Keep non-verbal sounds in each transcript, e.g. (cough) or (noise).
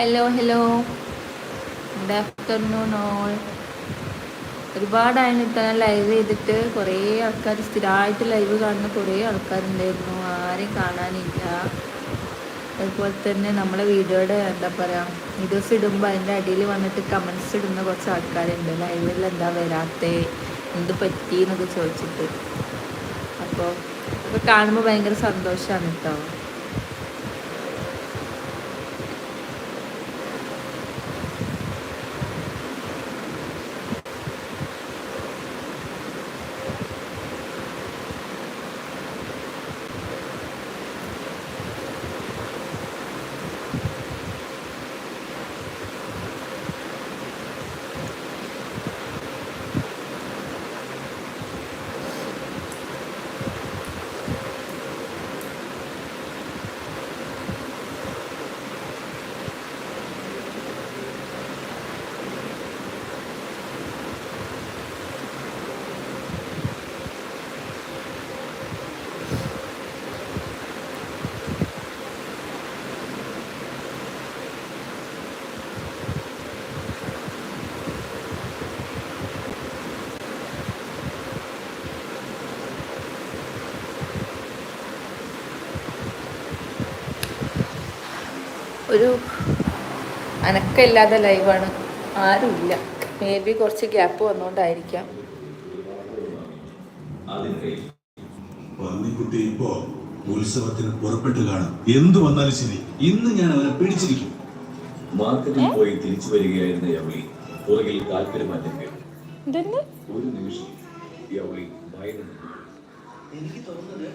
Hello hello good afternoon all ഒരുപാടായിരുന്നു ഞാൻ live ചെയ്തിട്ട് കുറേ ആൾക്കാർ സ്ഥിരമായിട്ട് ലൈവ് കാണുന്ന കുറേ ആൾക്കാരുണ്ടായിരുന്നു. ആരെയും കാണാനില്ല. അതുപോലെ തന്നെ നമ്മളെ വീഡിയോയുടെ എന്താ പറയുക വീഡിയോസ് ഇടുമ്പോൾ അതിന്റെ അടിയിൽ വന്നിട്ട് കമൻസ് ഇടുന്ന കുറച്ച് ആൾക്കാരുണ്ട്. ലൈവിൽ എന്താ വരാത്തേ എന്ത് പറ്റി എന്നൊക്കെ ചോദിച്ചിട്ട്. അപ്പോൾ അതൊക്കെ കാണുമ്പോൾ ഭയങ്കര സന്തോഷമാണ് കേട്ടോ ഒരു അനക്കമില്ലാത്ത ലൈവാണ്. ആരുമില്ല. മേ ബി കുറച്ച് ഗ്യാപ്പ് വന്നുകൊണ്ടായിരിക്കാം പന്നിക്കുട്ടി ഇപ്പോ ഉത്സവത്തിന് പുറപ്പെട്ട് കാണും. എന്തു വന്നാലും ശരി ഇന്ന് ഞാൻ അവനെ പിടിച്ചിരിക്കും. മാർക്കറ്റിൽ പോയി തിരിച്ചു വരികയായിരുന്ന യവളി പുറകിൽ താല്പര്യമാറ്റം കേട്ടു ഒരു നിമിഷം യവളി ഭയന്നു എനിക്ക് തോന്നുന്നത്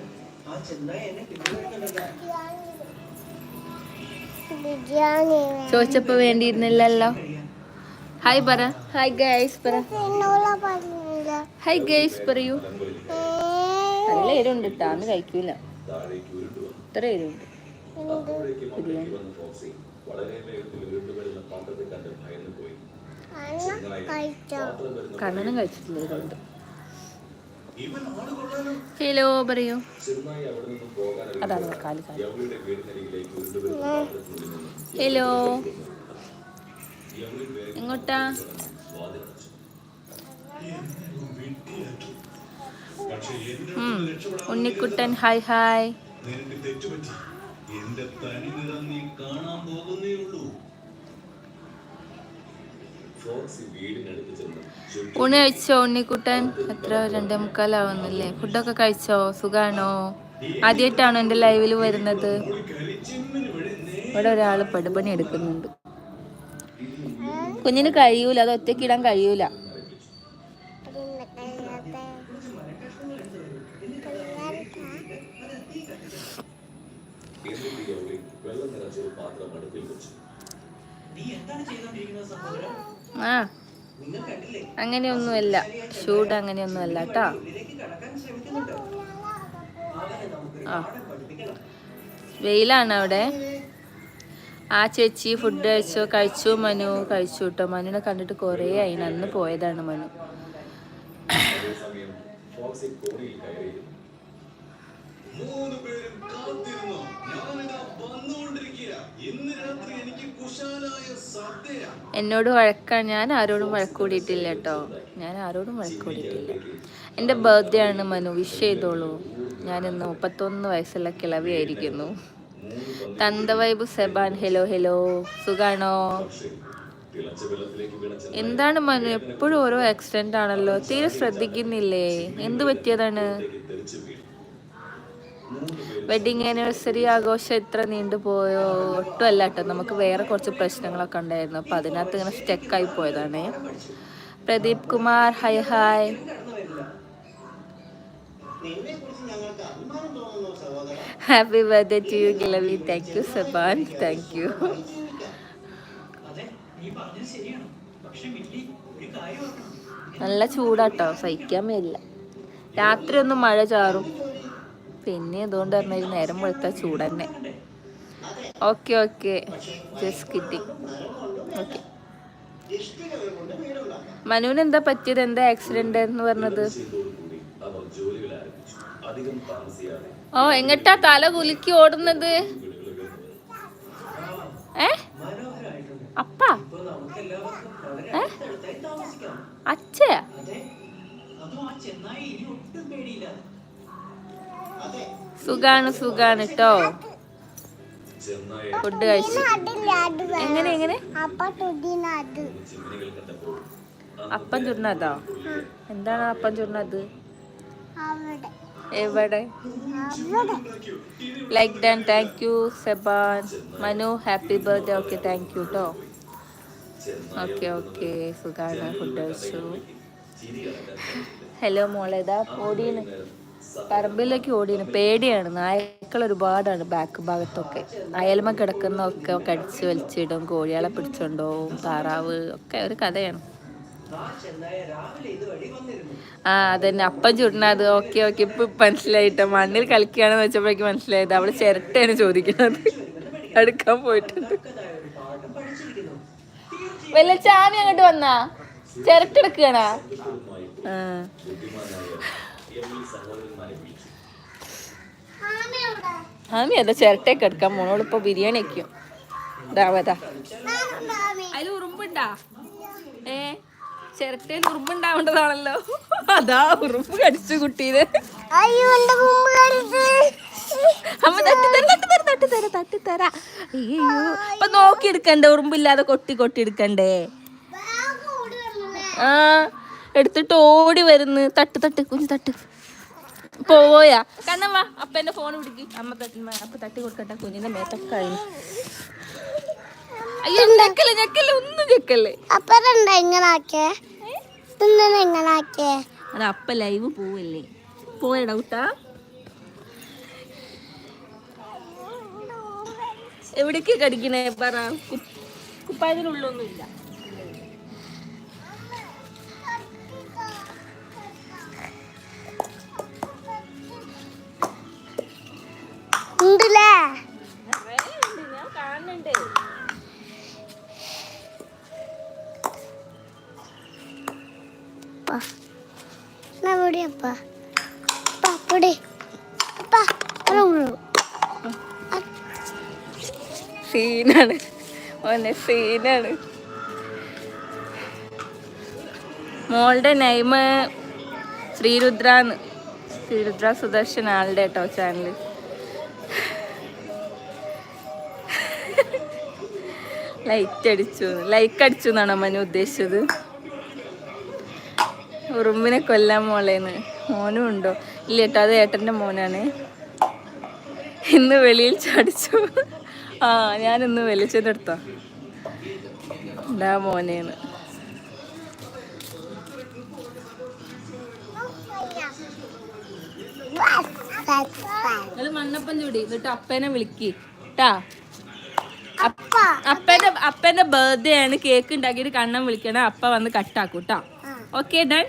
ആ ചെന്നായി എന്നെ പിന്തുണയ്ക്കുന്നുണ്ട് ബിരിയാണി ചോദിച്ചപ്പോ വേണ്ടിയിരുന്നില്ലല്ലോ. ഹായ് പറ. ഹായ് ഗൈസ് പറ. ഹായ് ഗൈസ് പറയൂ. നല്ല എരുണ്ട് കേട്ടോ അന്ന് കഴിക്കൂല. ഇത്ര എരുണ്ട് കണ്ണനും കഴിച്ചിട്ടില്ല ഇതുകൊണ്ട് ഹലോ പറയൂ. അതാണ് കാൽ കാൽ. ഹലോ. എങ്ങോട്ടാ? Unnikuttan hi hi. നിനക്ക് തെറ്റുപറ്റി എന്റെ തനി നിറം നീ കാണാൻ പോകുന്നേ ഉള്ളൂ. ഊണ് കഴിച്ചോ ഉണ്ണിക്കുട്ടൻ? എത്ര? രണ്ടേ മുക്കാലാവുന്നില്ലേ? ഫുഡൊക്കെ കഴിച്ചോ? സുഖാണോ? ആദ്യമായിട്ടാണോ എന്റെ ലൈവിൽ വരുന്നത്? ഇവിടെ ഒരാൾ പടുപണി എടുക്കുന്നുണ്ട്. കുഞ്ഞിന് കഴിയൂല അത് ഒറ്റയ്ക്ക് ഇടാൻ കഴിയൂല. വെള്ളം നിറച്ച പാത്രം അടുപ്പിൽ വെച്ചു. നീ എന്താണ് ചെയ്തോണ്ടിരിക്കുന്നത് സഹോദരൻ ആ. അങ്ങനെയൊന്നുമല്ല. ഷൂട്ട് അങ്ങനെയൊന്നുമല്ല കേട്ടോ. ആ. വെയിലാണ് അവിടെ. ആ ചേച്ചി ഫുഡ് കഴിച്ചോ? കഴിച്ചു മനു. കഴിച്ചു കേട്ടോ. മനുവിനെ കണ്ടിട്ട് കുറേ ആയി. അന്ന് പോയതാണ് മനു. മൂന്ന് പേരും കാത്തിരുന്നു. ഞാനിതാ വന്നുകൊണ്ടിരിക്കുക ഇന്ന് രാത്രി എനിക്ക് കുശാലായ സദ്യ എന്നോട് വഴക്കാണ് ഞാൻ ആരോടും വഴക്ക് കൂടിയിട്ടില്ല കേട്ടോ. ഞാൻ ആരോടും വഴക്ക് കൂടിയിട്ടില്ല. എന്റെ ബർത്ത്ഡേ ആണ് മനു. വിഷ് ചെയ്തോളൂ. ഞാൻ ഇന്ന് മുപ്പത്തൊന്ന് വയസ്സുള്ള കിളവിയായിരിക്കുന്നു തന്തവൈബ് സെബാൻ. ഹലോ ഹലോ സുഖാണോ? എന്താണ് മനു? എപ്പോഴും ഓരോ ആക്സിഡന്റ് ആണല്ലോ. തീരെ ശ്രദ്ധിക്കുന്നില്ലേ? എന്ത് പറ്റിയതാണ്? വെഡിങ് ആനിവേഴ്സറി ആഘോഷം ഇത്ര നീണ്ടുപോയോ ഒട്ടും അല്ല കേട്ടോ. നമുക്ക് വേറെ കുറച്ച് പ്രശ്നങ്ങളൊക്കെ ഉണ്ടായിരുന്നു. അപ്പൊ അതിനകത്ത് ഇങ്ങനെ സ്റ്റെക്കായി പോയതാണ്. Pradeep Kumar hi hi happy birthday to you ഗിലവി thank you Saban thank you നല്ല ചൂടാട്ടോ. സഹിക്കാൻ മേലില്ല. രാത്രി ഒന്നും മഴ ചാറും. പിന്നെ അതുകൊണ്ട് പറഞ്ഞ നേരം വെളുത്ത ചൂട് തന്നെ ഓക്കെ ഓക്കെ. ജസ്റ്റ് കിട്ടി ഓക്കെ മനുവിന് എന്താ പറ്റിയത്? എന്താ ആക്സിഡന്റ് എന്ന് പറഞ്ഞത്? ഓ എങ്ങട്ടാ തല കുലുക്കി ഓടുന്നത്? ഏ? അപ്പ? ഏ? അച്ഛയാ? സുഖാണ് സുഖാണ് കേട്ടോ ഫുഡ് കഴിച്ചു. എങ്ങനെ എങ്ങനെ? അപ്പ ചുരുന്നതോ എന്താണ് അപ്പം ചുരുന്നത് അവിടെ. എവിടെ? Like done thank you Seban. Manu happy birthday okay thank you കേട്ടോ ഓക്കെ ഓക്കെ സുഖാണ് ഫുഡ് കഴിച്ചു. ഹലോ മോളേതാ ഓടീന് പറമ്പിലേക്ക് ഓടിയാണ് പേടിയാണ്. നായ്ക്കൾ ഒരുപാടാണ് ബാക്ക് ഭാഗത്തൊക്കെ. അയൽമ കിടക്കുന്നതൊക്കെ കടിച്ച് വലിച്ചിടും കോഴികളെ പിടിച്ചുകൊണ്ടുപോകും താറാവ് ഒക്കെ ഒരു കഥയാണ്. ആ അതന്നെ. അപ്പം അത് ഓക്കെ ഓക്കെ ഇപ്പൊ മനസ്സിലായിട്ടോ. മണ്ണിൽ കളിക്കുകയാണെന്ന് വെച്ചപ്പോഴേക്ക് മനസ്സിലായത് അവൾ ചിരട്ടയാണ് ചോദിക്കുന്നത്. എടുക്കാൻ പോയിട്ടുണ്ട്. വല്ല ചാമി അങ്ങോട്ട് വന്നാ? ചിരട്ടെടുക്കണ ആ. ആമി അതാ ചിരട്ടയൊക്കെ എടുക്കാൻ മോളോട് ഇപ്പൊ ബിരിയാണി വെക്കും. ഇതാവതാ അതിൽ ഉറുമ്പുണ്ടാ? ഏ? ചിരട്ടയിൽ ഉറുമ്പുണ്ടാവേണ്ടതാണല്ലോ. അതാ ഉറുമ്പ് കടിച്ചു കുട്ടീനെ അമ്മ തട്ടിത്തരാ തട്ടിത്തര തട്ടിത്തരാ തട്ടിത്തരാ അയ്യോ. അപ്പൊ നോക്കി എടുക്കണ്ടേ ഉറുമ്പില്ലാതെ കൊട്ടി കൊട്ടി എടുക്കണ്ടേ? ആ എടുത്തിട്ട് ഓടി വരുന്നു. തട്ട് തട്ട് കുഞ്ഞു തട്ട്. പോയാ കണ്ണമ്മ അപ്പന്റെ ഫോൺ പിടിക്ക്. അമ്മ അപ്പ തട്ടി കൊടുക്കട്ടെ കുഞ്ഞിന്റെ മേത്തൊക്കെ കഴിഞ്ഞു. അയ്യോ ഞെക്കല്ലേ ഞെക്കല്ലേ ഒന്നും ഞെക്കല്ലേ അപ്പരെന്താ എങ്ങനെ ആക്കേ ഇങ്ങനെ ആക്കേ അത് അപ്പ ലൈവ് പോവല്ലേ? പോയ ഡൗട്ടാ എവിടേക്ക് കടിക്കണേ? പറ. കു- ഉണ്ടല്ലേ? സീനാണ്. ഓനെ സീനാണ്. മോളുടെ നെയ്മ് ശ്രീരുദ്രാന്ന്. ശ്രീരുദ്ര സുദർശൻ ആളുടെ കേട്ടോ ചാനൽ ലൈറ്റ് അടിച്ചു. ലൈക്ക് അടിച്ചു എന്നാണ് അമ്മനു ഉദ്ദേശിച്ചത്? ഉറുമ്പിനെ കൊല്ലാൻ മോളേന്ന്. മോനും ഉണ്ടോ? ഇല്ല കേട്ടോ അത് ഏട്ടന്റെ മോനാണ്. ഇന്ന് വെളിയിൽ ചടിച്ചു. ആ ഞാൻ ഇന്ന് വെളിച്ചെടുത്തോ ഉണ്ടാ മോനേന്ന് മണ്ണപ്പൻ മണ്ണപ്പം ചൂടി. എന്നിട്ട് അപ്പേനെ വിളിക്ക്. ട്ടാ. അപ്പാ അപ്പന്റെ അപ്പന്റെ ബർത്ത്ഡേ ആണ് കേക്ക് ഉണ്ടാക്കിയിട്ട് കണ്ണം വിളിക്കണ. അപ്പ വന്ന് കട്ടാക്കൂട്ടാ ഓക്കെ ഡൺ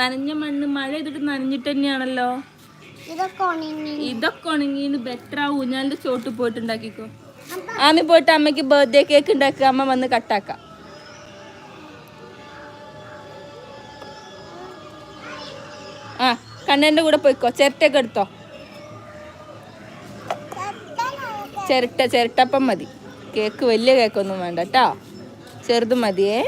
നനഞ്ഞ മണ്ണ് മഴ ചെയ്തിട്ട് നനഞ്ഞിട്ട് തന്നെയാണല്ലോ. ഇതൊക്കെ ഉണങ്ങി. ഇതൊക്കെ ഉണങ്ങിന് ബെറ്റർ ആ ഊഞ്ഞാലിന്റെ ചോട്ട് പോയിട്ട് ഉണ്ടാക്കിക്കോ ആമി പോയിട്ട് അമ്മയ്ക്ക് ബർത്ത്ഡേ കേക്ക് ഉണ്ടാക്കുക. അമ്മ വന്ന് കട്ടാക്കാം ആ കണ്ണന്റെ കൂടെ പോയിക്കോ. ചിരട്ടയൊക്കെ എടുത്തോ. ചിരട്ട ചിരട്ടപ്പം മതി. കേക്ക് വലിയ കേക്കൊന്നും വേണ്ട കേട്ടോ ചെറുത് മതിയേ.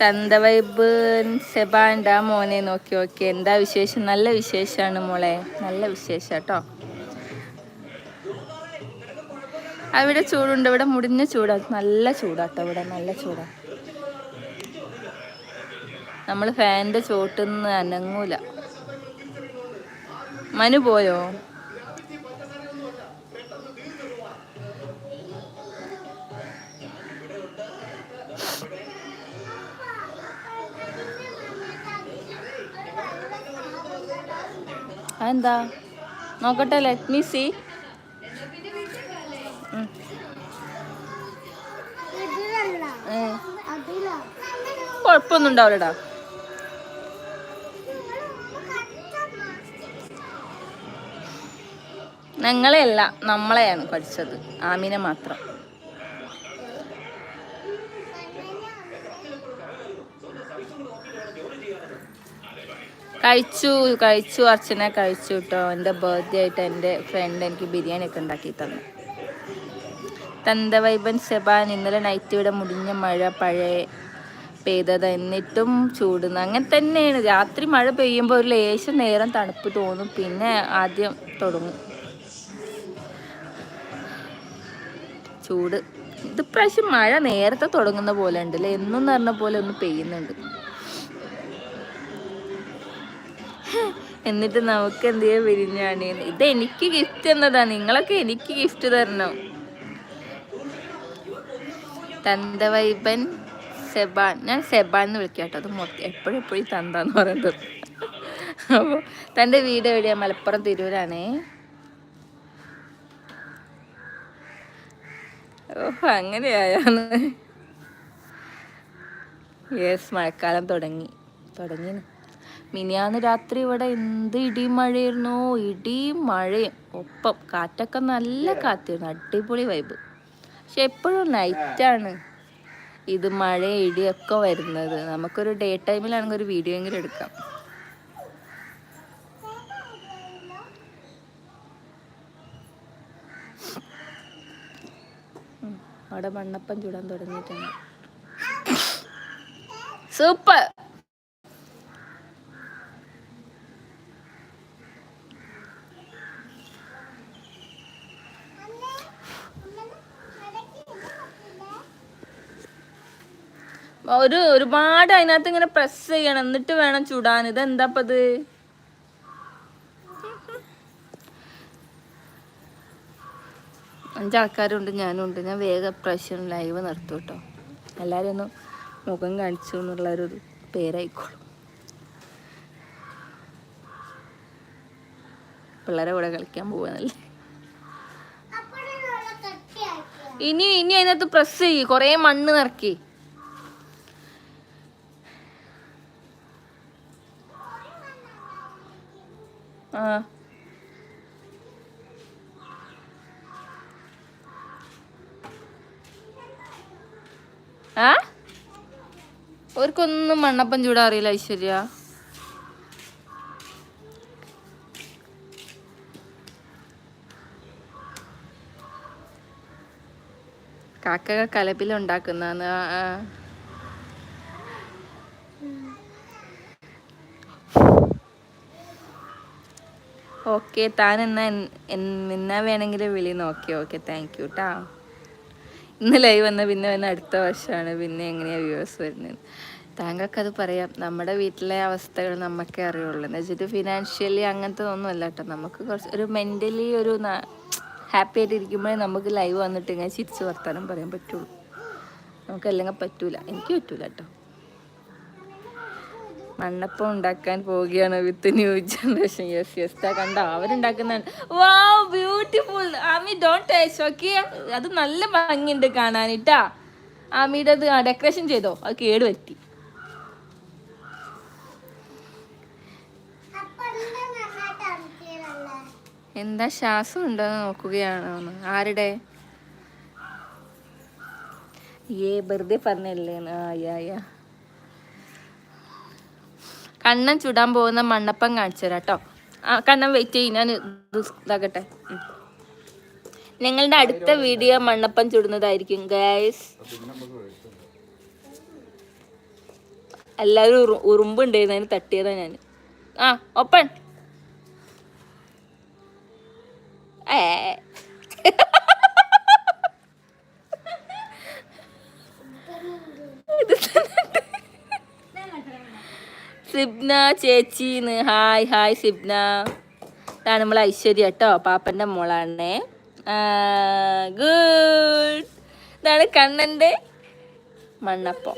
തന്ത വൈബ് സെബാണ്ട മോനെ നോക്കി നോക്കി. എന്താ വിശേഷം? നല്ല വിശേഷമാണ് മോളെ. നല്ല വിശേഷം കേട്ടോ അവിടെ ചൂടുണ്ട്. ഇവിടെ മുടിഞ്ഞ ചൂടാ. നല്ല ചൂടാട്ടോ ഇവിടെ. നല്ല ചൂടാ. നമ്മൾ ഫാനിന്റെ ചോട്ടുന്ന് അനങ്ങൂല. മനു പോയോ? എന്താ നോക്കട്ടെ ലെറ്റ് മീ സി കുഴപ്പമൊന്നും ഉണ്ടാവില്ലടാ. ഞങ്ങളെയല്ല നമ്മളെയാണ് പഠിച്ചത്. ആമിനെ മാത്രം. കഴിച്ചു കഴിച്ചു അർച്ചന കഴിച്ചു കേട്ടോ എന്റെ ബർത്ത്ഡേ ആയിട്ട് എന്റെ ഫ്രണ്ട് എനിക്ക് ബിരിയാണി ഒക്കെ ഉണ്ടാക്കി തന്നു. തന്തവൈബൻ സെബാൻ ഇന്നലെ നൈറ്റ് ഇവിടെ മുടിഞ്ഞ മഴ പഴയ പെയ്തത് എന്നിട്ടും ചൂടുന്നു. അങ്ങനെ തന്നെയാണ്. രാത്രി മഴ പെയ്യുമ്പോൾ ഒരു ലേശം നേരം തണുപ്പ് തോന്നും. പിന്നെ ആദ്യം തുടങ്ങും. ചൂട്. ഇത് പ്രാവശ്യം മഴ നേരത്തെ തുടങ്ങുന്ന പോലെ ഉണ്ട് അല്ലെ എന്നും പറഞ്ഞ പോലെ ഒന്ന് പെയ്യുന്നുണ്ട്. എന്നിട്ട് നമുക്ക് എന്ത് ചെയ്യാൻ വിരിഞ്ഞാണ് ഇത് എനിക്ക് ഗിഫ്റ്റ് എന്നതാ. നിങ്ങളൊക്കെ എനിക്ക് ഗിഫ്റ്റ് തരണം? തന്തവൈബൻ സെബാൻ. ഞാൻ സെബാൻ എന്ന് വിളിക്കാം കേട്ടോ. അത് മൊത്തം എപ്പോഴും എപ്പോഴും തന്താന്ന് പറയുന്നത്. അപ്പോൾ തന്റെ വീട് എവിടെയാണ് മലപ്പുറം തിരൂരാണേ. ഓ അങ്ങനെയായാന്ന് യെസ് മഴക്കാലം തുടങ്ങി. തുടങ്ങി മിനിയാന്ന് രാത്രി ഇവിടെ എന്ത് ഇടിയും മഴയായിരുന്നു ഇടിയും മഴയും ഒപ്പം കാറ്റൊക്കെ നല്ല കാറ്റായിരുന്നു. അടിപൊളി വൈബ് പക്ഷെ എപ്പോഴും നൈറ്റാണ് ഇത് മഴ ഇടിയൊക്കെ വരുന്നത്. നമുക്കൊരു ഡേ ടൈമിലാണെങ്കിൽ ഒരു വീഡിയോ എങ്കിലും എടുക്കാം. അവിടെ മണ്ണപ്പം ചൂടാൻ തുടങ്ങിയിട്ടുണ്ട്. സൂപ്പർ. ഒരു ഒരുപാട് അതിനകത്ത് ഇങ്ങനെ പ്രസ് ചെയ്യണം. എന്നിട്ട് വേണം ചുടാൻ. ഇത് അഞ്ചാൾക്കാരുണ്ട് ഞാനും ഉണ്ട് ഞാൻ വേഗം പ്രാവശ്യം ലൈവ് നിർത്തും കേട്ടോ എല്ലാവരും ഒന്ന് മുഖം കാണിച്ചു എന്നുള്ളൊരു പേരായിക്കോളും. പിള്ളേരെ കൂടെ കളിക്കാൻ പോവാന്നല്ലേ? ഇനി ഇനി അതിനകത്ത് പ്രസ് ചെയ്യ്. കുറേ മണ്ണ് നിറക്കി. ആ. ആ? അവർക്കൊന്നും മണ്ണപ്പം ചൂടാ അറിയില്ല ഐശ്വര്യ. കാക്കകൾ കലപ്പിലുണ്ടാക്കുന്ന ഓക്കെ താൻ എന്നാ എന്നാ വേണമെങ്കിലും വിളി നോക്കി. ഓക്കെ താങ്ക് യു കേട്ടാ ഇന്ന് ലൈവ് വന്ന പിന്നെ വന്ന അടുത്ത വർഷമാണ്. പിന്നെ എങ്ങനെയാണ് വ്യൂവേഴ്സ് വരുന്നത്? താങ്കൾക്കത് പറയാം. നമ്മുടെ വീട്ടിലെ അവസ്ഥകൾ നമുക്കേ അറിയുള്ളൂ. എന്ന് വെച്ചിട്ട് ഫിനാൻഷ്യലി അങ്ങനത്തെ ഒന്നുമല്ല കേട്ടോ. നമുക്ക് കുറച്ച് ഒരു മെന്റലി ഒരു ഹാപ്പി ആയിട്ട് ഇരിക്കുമ്പോഴേ നമുക്ക് ലൈവ് വന്നിട്ട് ഇങ്ങനെ ചിരിച്ചു വർത്താനം പറയാൻ പറ്റുള്ളൂ. നമുക്ക് അല്ലെങ്കിൽ പറ്റൂല. എനിക്ക് പറ്റൂല കേട്ടോ. മണ്ണപ്പം ഉണ്ടാക്കാൻ പോവുകയാണ് with new generation yes yes കണ്ട അവരുണ്ടാക്കുന്നതാണ്. Wow beautiful Aami don't taste okay അത് നല്ല ഭംഗിയുണ്ട് കാണാനിട്ടാ ആമിയുടെ അത് ഡെക്കറേഷൻ ചെയ്തോ? അത് കേട് പറ്റി എന്താ ശ്വാസം ഉണ്ടോ നോക്കുകയാണോ? ആരുടെ? ഏ വെറുതെ പറഞ്ഞല്ലേ ആ കണ്ണൻ ചുടാൻ പോകുന്ന മണ്ണപ്പം കാണിച്ചു തരാം കേട്ടോ ആ കണ്ണൻ വെയിറ്റ് ചെയ്യും ഞാൻ ഇതാകട്ടെ നിങ്ങളുടെ അടുത്ത വീഡിയോ മണ്ണപ്പം ചുടുന്നതായിരിക്കും ഗൈസ് എല്ലാവരും ഉറു ഉറുമ്പുണ്ടായിരുന്നു അതിന് തട്ടിയതാ ഞാൻ ആ ഓപ്പൺ ഏ. സിബ്ന ചേച്ചിന്ന്. Hi hi Sibna. ഇതാണ് നമ്മൾ ഐശ്വര്യ കേട്ടോ പാപ്പന്റെ മോളാണേ. ഗുഡ്. ഇതാണ് കണ്ണന്റെ മണ്ണപ്പം.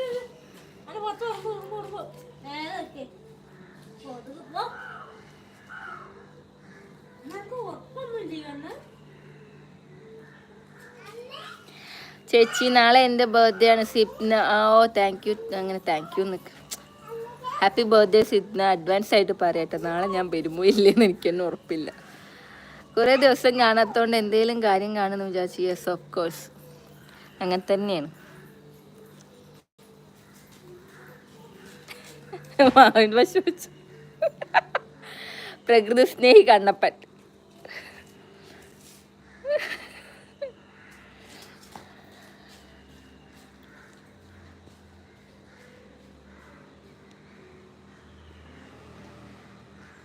ചേച്ചി നാളെ എന്റെ ബർത്ത്ഡേ ആണ്. സിപ്ന ഓ താങ്ക് യു അങ്ങനെ താങ്ക് യു നിൽക്ക് ഹാപ്പി ബർത്ത്ഡേ സിദ്ന. അഡ്വാൻസ് ആയിട്ട് പറയട്ടെ. നാളെ ഞാൻ വരുമോ ഇല്ലേന്ന് എനിക്കൊന്നും ഉറപ്പില്ല. കുറേ ദിവസം കാണാത്തതുകൊണ്ട് എന്തെങ്കിലും കാര്യം കാണുമെന്ന് വിചാരിച്ചു യെസ് ഓഫ് കോഴ്സ് അങ്ങനെ തന്നെയാണ്. പ്രകൃതി സ്നേഹി കണ്ണപ്പൻ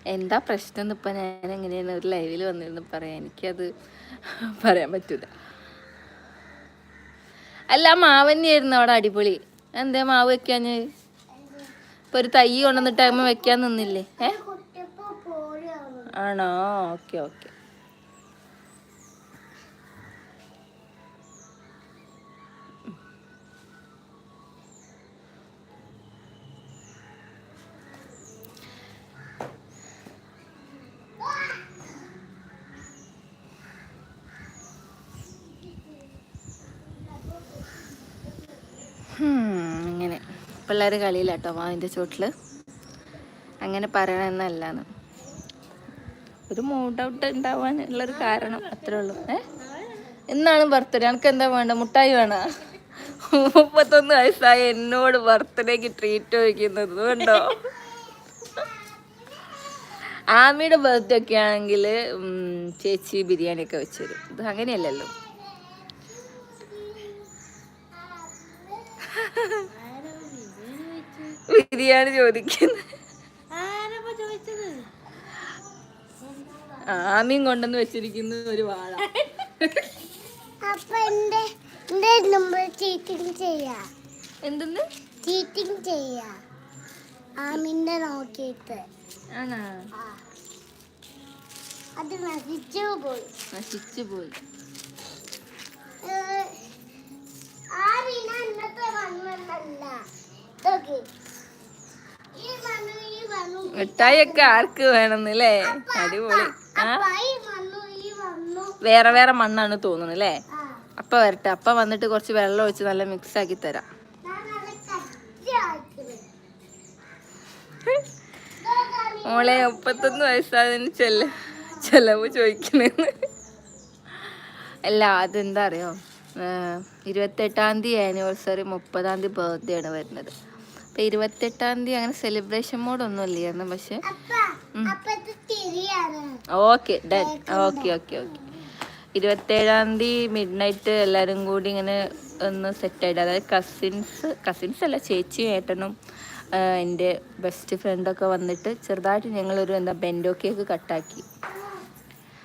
എന്താ പ്രശ്നം എന്ന് ഇപ്പം? ഞാൻ എങ്ങനെയാണ് ഒരു ലൈവിൽ വന്നിരുന്നു പറയാം? എനിക്കത് പറയാൻ പറ്റൂല. അല്ല മാവന്നെയായിരുന്നു അവിടെ അടിപൊളി. എന്താ മാവ് വെക്കാഞ്ഞ്? ഇപ്പൊ ഒരു തൈ കൊണ്ടുവന്നിട്ട് അമ്മ വെക്കാൻ നിന്നില്ലേ? ഏ? ആണോ? ഓക്കെ ഓക്കെ അങ്ങനെ പിള്ളേർ കളിയിലാട്ടോ മാവിന്റെ ചോട്ടിൽ അങ്ങനെ പറയണമെന്നല്ലാന്ന് ഒരു മൂഡ് ഔട്ട് ഉണ്ടാവാനുള്ളൊരു കാരണം അത്രേ ഉള്ളൂ. ഏ? എന്നാണ് ബർത്ത്ഡേ എനിക്ക് എന്താ വേണ്ട? മുട്ടായി വേണോ? മുപ്പത്തൊന്ന് വയസ്സായ എന്നോട് ബർത്ത്ഡേക്ക് ട്രീറ്റ് ചോദിക്കുന്നത് കണ്ടോ? ആമിയുടെ ബർത്ത്ഡേ ഒക്കെ ആണെങ്കിൽ ചേച്ചി ബിരിയാണി ഒക്കെ വെച്ചുതരും ഇത് അങ്ങനെയല്ലല്ലോ. ബിരിയാണി ചോദിക്കുന്നത് ആമയും കൊണ്ടെന്ന് വെച്ചിരിക്കുന്ന ഒരു വാഴ എന്തെന്ന്? ചീറ്റിംഗ് ചെയ്യാ. ആമിന്റെ നോക്കിയിട്ട്. ആണാ? ആ. അത് നശിച്ചു പോയി. നശിച്ചു പോയി ഏഹ്, ആമിന ഇന്നത്തെ വന്നല്ല ഇതൊക്കെ ഈ വന്നു ഈ വന്നു മിഠായിയൊക്കെ ആർക്ക് വേണമെന്നല്ലേ? അടിപൊളി. ആ? വേറെ വേറെ മണ്ണാണ് തോന്നുന്നത് അല്ലേ? അപ്പ വരട്ടെ. അപ്പ വന്നിട്ട് കുറച്ച് വെള്ളം ഒഴിച്ച് നല്ല മിക്സ് ആക്കി തരാം. മോളെ മുപ്പത്തൊന്ന് വയസ്സാതിന് ചെല്ല ചെലവ് ചോദിക്കണെന്ന് അല്ല അതെന്താ അറിയോ? ഇരുപത്തെട്ടാം തീയതി ആനിവേഴ്സറി മുപ്പതാം തീയതി ബർത്ത്ഡേ ആണ് വരുന്നത്. ഇരുപത്തെട്ടാം തീയതി അങ്ങനെ സെലിബ്രേഷൻ മോഡൊന്നും ഇല്ലായിരുന്നു പക്ഷെ okay done okay okay okay ഇരുപത്തേഴാം തീയതി മിഡ് നൈറ്റ് എല്ലാവരും കൂടി ഇങ്ങനെ ഒന്ന് സെറ്റായിട്ട് അതായത് കസിൻസ് കസിൻസ് അല്ല ചേച്ചിയും ഏട്ടനും എന്റെ ബെസ്റ്റ് ഫ്രണ്ടൊക്കെ വന്നിട്ട് ചെറുതായിട്ട് ഞങ്ങളൊരു എന്താ ബെൻഡോ കേക്ക് കട്ടാക്കി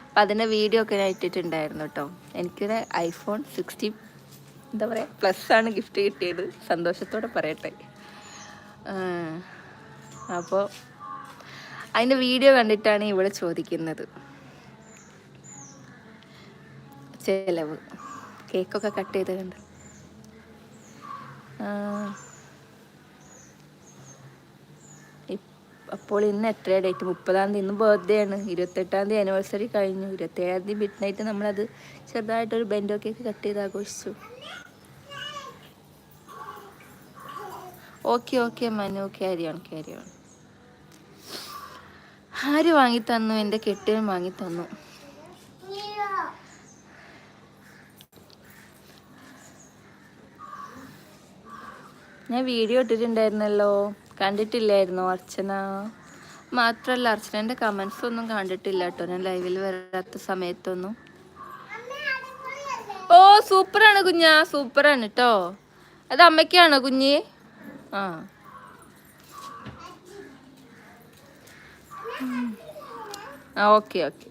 അപ്പം അതിന്റെ വീഡിയോ ഒക്കെ ഞാൻ ഇട്ടിട്ടുണ്ടായിരുന്നു കേട്ടോ എനിക്കൊരു ഐഫോൺ സിക്സ്റ്റി എന്താ പറയുക പ്ലസ് ആണ് ഗിഫ്റ്റ് കിട്ടിയത്. സന്തോഷത്തോടെ പറയട്ടെ. അപ്പോൾ അതിന്റെ വീഡിയോ കണ്ടിട്ടാണ് ഇവിടെ ചോദിക്കുന്നത്. ചെലവ്. കേക്കൊക്കെ കട്ട് ചെയ്ത് കണ്ട്? അപ്പോൾ ഇന്ന് എത്ര ഡേറ്റ്? മുപ്പതാം തീയതി. ഇന്ന് ബർത്ത്ഡേ ആണ്. ഇരുപത്തെട്ടാം തീയതി ആനിവേഴ്സറി കഴിഞ്ഞു. ഇരുപത്തേഴാം തീയതി മിഡ് നൈറ്റ് നമ്മളത് ചെറുതായിട്ടൊരു ബെൻഡോ കേക്ക് കട്ട് ചെയ്ത് ആഘോഷിച്ചു. Okay okay Manu. Carry on carry on ആര് വാങ്ങി തന്നു എന്റെ കെട്ടിയൻ വാങ്ങി തന്നു ഞാൻ വീഡിയോ ഇട്ടിട്ടുണ്ടായിരുന്നല്ലോ. കണ്ടിട്ടില്ലായിരുന്നോ അർച്ചന. മാത്രല്ല അർച്ചനന്റെ കമന്റ്സ് ഒന്നും കണ്ടിട്ടില്ല കേട്ടോ. ഞാൻ ലൈവിൽ വരാത്ത സമയത്തൊന്നും. ഓ സൂപ്പറാണ് കുഞ്ഞാ. സൂപ്പറാണ് കേട്ടോ അത് അമ്മയ്ക്കാണോ കുഞ്ഞ്? ആ. Okay okay.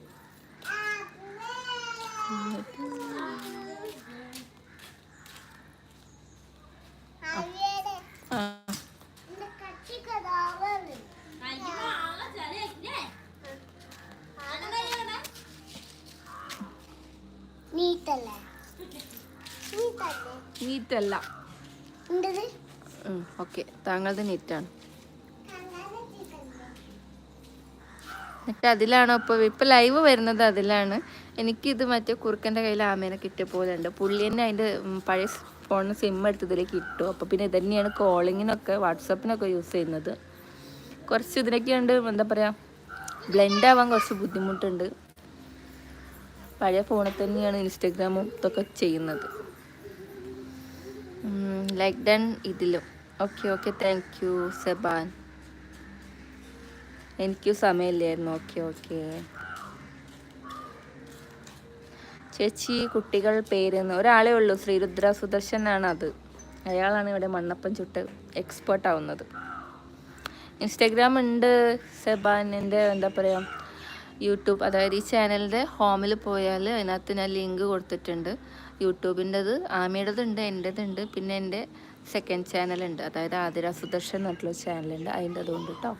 നീട്ടല്ലേ? നീറ്റല്ല എന്തത് ഓക്കെ. താങ്കളുടെ നീറ്റാണ്. എന്നിട്ട് അതിലാണോ ഇപ്പോൾ ഇപ്പോൾ ലൈവ് വരുന്നത് അതിലാണ്. എനിക്കിത് മറ്റേ കുറുക്കന്റെ കയ്യിൽ ആമേനെ കിട്ടിയ പോലെ ഉണ്ട് പുള്ളി തന്നെ അതിന്റെ പഴയ ഫോണിന് സിം എടുത്തതിലേക്ക് ഇട്ടു. അപ്പോൾ പിന്നെ ഇതന്നെയാണ് തന്നെയാണ് കോളിങ്ങിനൊക്കെ വാട്സപ്പിനൊക്കെ യൂസ് ചെയ്യുന്നത്. കുറച്ച് ഇതിനൊക്കെ ഉണ്ട് എന്താ പറയുക ബ്ലെൻഡ് ആവാൻ കുറച്ച് ബുദ്ധിമുട്ടുണ്ട്. പഴയ ഫോണിൽ തന്നെയാണ് ഇൻസ്റ്റഗ്രാമും ഇതൊക്കെ ചെയ്യുന്നത്. ലൈക്ക് ഡൺ ഇതിലും. Okay okay thank you Seban. എനിക്കും സമയമില്ലായിരുന്നു. ഓക്കെ ഓക്കെ ചേച്ചി കുട്ടികൾ പേരെന്ന്. ഒരാളേ ഉള്ളൂ. ശ്രീരുദ്ര സുദർശനാണ് അത്. അയാളാണ് ഇവിടെ മണ്ണപ്പം ചുട്ട് എക്സ്പേർട്ട് ആവുന്നത്. ഇൻസ്റ്റാഗ്രാം ഉണ്ട് സെബാനിന്റെ എന്താ പറയുക യൂട്യൂബ് അതായത് ഈ ചാനലിന്റെ ഹോമിൽ പോയാൽ അതിനകത്ത് ഞാൻ ലിങ്ക് കൊടുത്തിട്ടുണ്ട്. യൂട്യൂബിന്റെത് ആമിയുടേതുണ്ട് ഉണ്ട് എന്റെത് ഉണ്ട് പിന്നെ എന്റെ സെക്കൻഡ് ചാനലുണ്ട് അതായത് ആതിര സുദർശൻ എന്നിട്ടുള്ള ചാനലുണ്ട് അതിന്റെ അതുകൊണ്ട് കേട്ടോ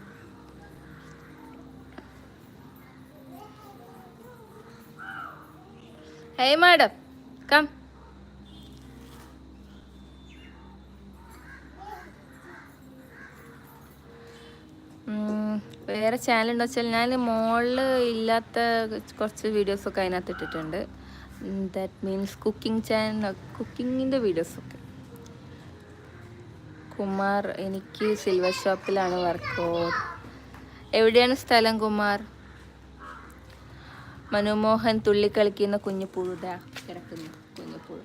ഹേ മാഡം കം വേറെ ചാനൽ ഉണ്ടോ വെച്ചാൽ ഞാൻ മോളിൽ ഇല്ലാത്ത കുറച്ച് വീഡിയോസൊക്കെ അതിനകത്ത് ഇട്ടിട്ടുണ്ട്. ദാറ്റ് മീൻസ് കുക്കിംഗ് ചാനൽ കുക്കിങ്ങിന്റെ വീഡിയോസൊക്കെ കുമാർ എനിക്ക് സിൽവർ ഷോപ്പിലാണ് വർക്ക് എവിടെയാണ് സ്ഥലം കുമാർ? മനോമോഹൻ തുള്ളിക്കളിക്കുന്ന കുഞ്ഞുപുഴു ദാ കിടക്കുന്നു കുഞ്ഞുപുഴു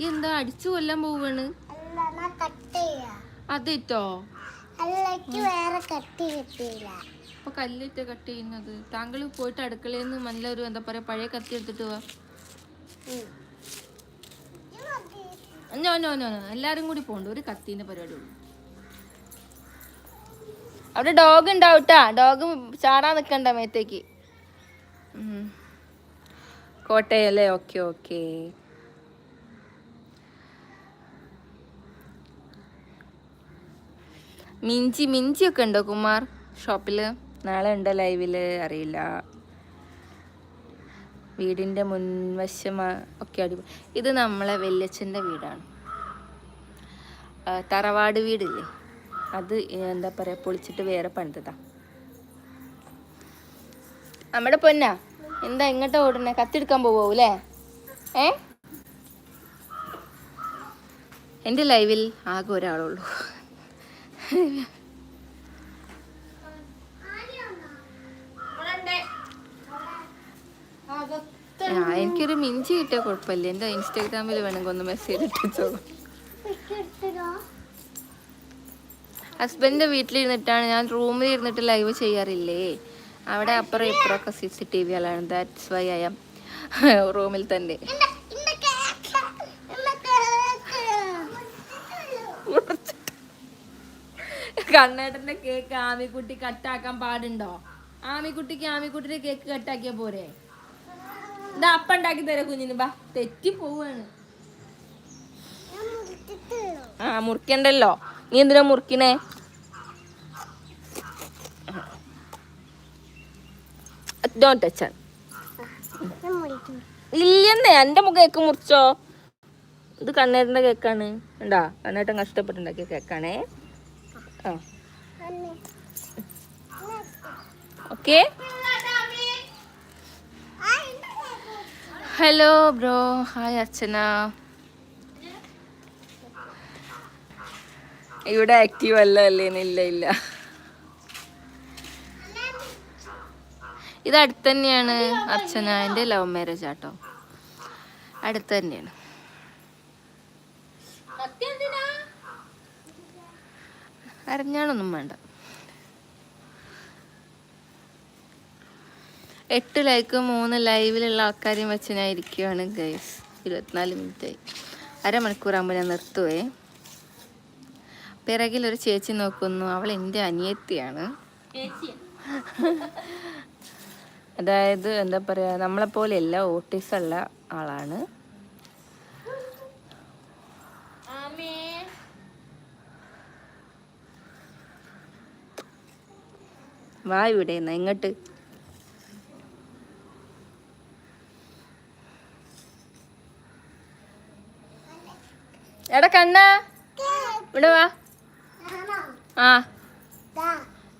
ഈ എന്താ അടിച്ചു കൊല്ലാൻ പോവാണ്? അതിട്ടോ? വേറെ കട്ടി കിട്ടിയില്ല. അപ്പൊ കല്ലിട്ട് കട്ട് ചെയ്യുന്നത്. താങ്കൾ പോയിട്ട് അടുക്കളയിൽ നിന്ന് നല്ലൊരു എന്താ പറയാ പഴയ കത്തി എടുത്തിട്ട് വാ. നോ നോ നോ നോ എല്ലാരും കൂടി പോണ്ട് ഒരു കത്തിന്റെ പരിപാടി ഉള്ളൂ. അവിടെ ഡോഗ് ഉണ്ടാവട്ടാ. ഡോഗ് ചാടാൻ നിക്കണ്ട മേത്തേക്ക്. കോട്ടയല്ലേ? Okay okay. മിഞ്ചി മിഞ്ചിയൊക്കെ ഉണ്ടോ കുമാർ? ഷോപ്പിൽ നാളെ ഉണ്ടോ ലൈവിൽ അറിയില്ല. വീടിന്റെ മുൻവശം ഒക്കെ അടി ഇത് നമ്മളെ വല്യച്ഛന്റെ വീടാണ്. തറവാട് വീടില്ലേ? അത് എന്താ പറയുക പൊളിച്ചിട്ട് വേറെ പണിതാ നമ്മുടെ പൊന്നാ എന്താ ഇങ്ങോട്ട് ഓടണേ കത്തെടുക്കാൻ പോവൂലേ ഏ? എന്റെ ലൈവിൽ ആകെ ഒരാളുള്ളൂ എനിക്കൊരു മിഞ്ചി കിട്ടിയ കുഴപ്പമില്ല. എന്റെ ഇൻസ്റ്റാഗ്രാമിൽ വേണമെങ്കിൽ ഒന്ന് മെസ്സേജ് ഇട്ടിച്ചോളൂ ഹസ്ബൻഡിന്റെ വീട്ടിലിരുന്നിട്ടാണ്. ഞാൻ റൂമിൽ ഇരുന്നിട്ട് ലൈവ് ചെയ്യാറില്ലേ? അവിടെ അപ്പുറം ഇപ്പുറമൊക്കെ സി സി ടി വികളാണ് ദാറ്റ്സ് വൈ ഐ എം റൂമിൽ തന്നെ. കണ്ണേട്ടന്റെ കേക്ക് ആമിക്കുട്ടി കട്ടാക്കാൻ പാടുണ്ടോ? ആമിക്കുട്ടിക്ക് ആമിക്കുട്ടിയുടെ കേക്ക് കട്ടാക്കിയ പോരെ? ഇതാ അപ്പ ഉണ്ടാക്കി തരാം കുഞ്ഞിന്. ബാ തെറ്റി പോവാണ്. ആ മുറിക്കണ്ടല്ലോ. നീ എന്തിനാ മുറിക്കണേ? ഡോണ്ട് ടച്ച് ഇല്ലെന്നേ എന്റെ കേക്ക് മുറിച്ചോ? ഇത് കണ്ണേട്ടന്റെ കേക്കാണ്. ഉണ്ടാ കണ്ണേട്ടൻ കഷ്ടപ്പെട്ടുണ്ടാക്കിയ കേക്കാണേ. ആ. Okay hello bro hi Archana. ഇവിടെ ആക്റ്റീവ് അല്ല അല്ലേ? ഇല്ല ഇല്ല. ഇത് അടുത്ത് തന്നെയാണ് അർച്ചന എന്റെ ലവ് മാരേജ് ആട്ടോ. അടുത്ത് തന്നെയാണ്. അറിഞ്ഞാണൊന്നും വേണ്ട. എട്ട് ലൈക്ക് മൂന്ന് ലൈവിലുള്ള ആൾക്കാരെയും വെച്ച് ഞാൻ ഇരിക്കുകയാണ് ഗൈസ് ഇരുപത്തിനാല് മിനിറ്റ് അരമണിക്കൂറാകുമ്പോൾ ഞാൻ നിർത്തുവേ. പിറകിൽ ഒരു ചേച്ചി നോക്കുന്നു. അവൾ എന്റെ അനിയത്തിയാണ്. അതായത് എന്താ പറയുക നമ്മളെപ്പോലെയല്ല ഓട്ടീസ് ഉള്ള ആളാണ്. വാ ഇവിടെ ഇങ്ങോട്ട്. എടാ കണ്ണ. ഇവിടെ വാ. ആ.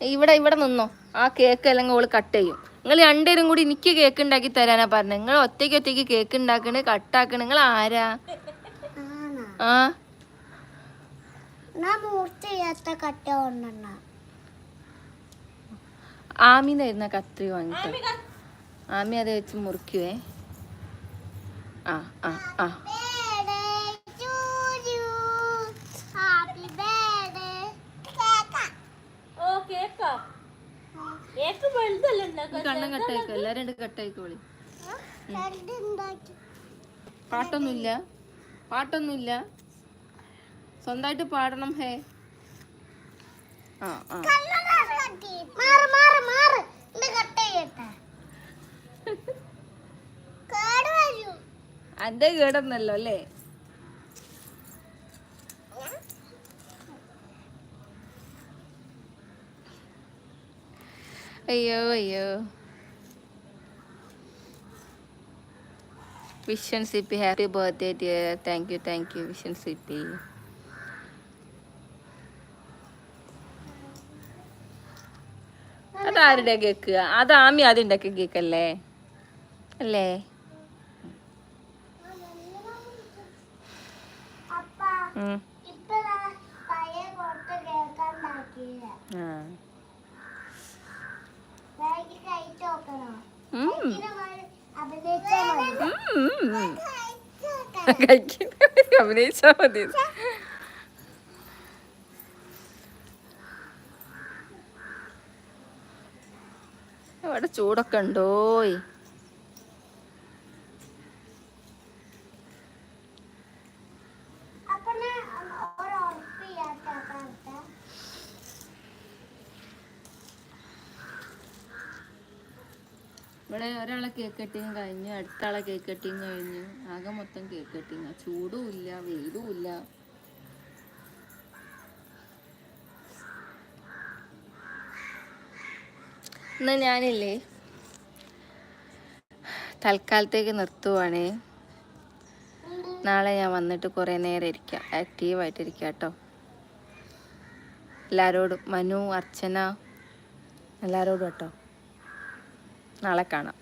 ഇവിടെ ഇവിടെ നിന്നോ. ആ കേക്ക് അല്ലെങ്കിൽ ഓൾ കട്ട് ചെയ്യും. നിങ്ങൾ രണ്ടുപേരും കൂടി എനിക്ക് കേക്ക് ഉണ്ടാക്കി തരാനാ പറഞ്ഞത് നിങ്ങൾ ഒറ്റയ്ക്ക് ഒറ്റയ്ക്ക് കേക്ക് ഉണ്ടാക്കണേ കട്ടാക്കണ നിങ്ങൾ ആരാ? ആ. ആമിന്നായിരുന്ന കത്രി വാങ്ങിട്ട് ആമി അത് വെച്ച് മുറിക്കുവേ. ആ ആ ആ ഹാപ്പി ബർത്ത്ഡേ കേക്ക ഓ കേക്കാം കേക്ക് വലുതല്ല ഉണ്ടാക്കാൻ കണ്ണം കട്ടായിക്കോ എല്ലാരും രണ്ട് കട്ടായിക്കോളി രണ്ട് ഉണ്ടാക്കി. പാട്ടൊന്നുമില്ല. പാട്ടൊന്നുമില്ല. സ്വന്തമായിട്ട് പാടണം ഹേ. ആ ആ. മാറ് മാറ് മാറ്. ഇത് കട്ട് ചെയ്യട്ടെ. (laughs) കേട് വരൂ. അന്റെ കേടൊന്നല്ലോ അല്ലേ? അയ്യോ അയ്യോ. Vishan Sippy happy birthday dear. Thank you thank you Vishan Sippy. അതാരുടെ cake? അത് ആമി ആദ്യം ഉണ്ടാക്കിയ കേക്കല്ലേ? അല്ലേ? ഉം. ഇപ്പൊ ദാ പഴയ പുറത്ത് കേക്കുണ്ടാക്കിയില്ല ആ ബാഗ് കഴിച്ച് നോക്കണോ ഉം. ഇതിന് മോൾ അഭിനയിച്ചാ മതി ഉം. കഴിച്ച് നോക്കണം. കഴിക്കുന്ന അഭിനയിച്ചാ മതി. (laughs) അവിടെ ചൂടൊക്കെ ഉണ്ടോയ് അപ്പൊ ഞാൻ ഒരു ഉറപ്പ് ചെയ്യാത്ത കാലത്ത് ഇവിടെ ഒരാളെ കേക്ക് കട്ടിങ് കഴിഞ്ഞു അടുത്താളെ കേക്ക് കട്ടിങ് കഴിഞ്ഞു ആകെ മൊത്തം കേക്ക് കട്ടിങ് ചൂടും ഇല്ല വെയിലും ഇല്ല. എന്നാ ഞാനില്ലേ തൽക്കാലത്തേക്ക് നിർത്തുവാണേ. നാളെ ഞാൻ വന്നിട്ട് കുറേ നേരം ഇരിക്കാം. ആക്റ്റീവായിട്ട് ഇരിക്കാം കേട്ടോ. എല്ലാവരോടും മനു അർച്ചന എല്ലാവരോടും കേട്ടോ. നാളെ കാണാം.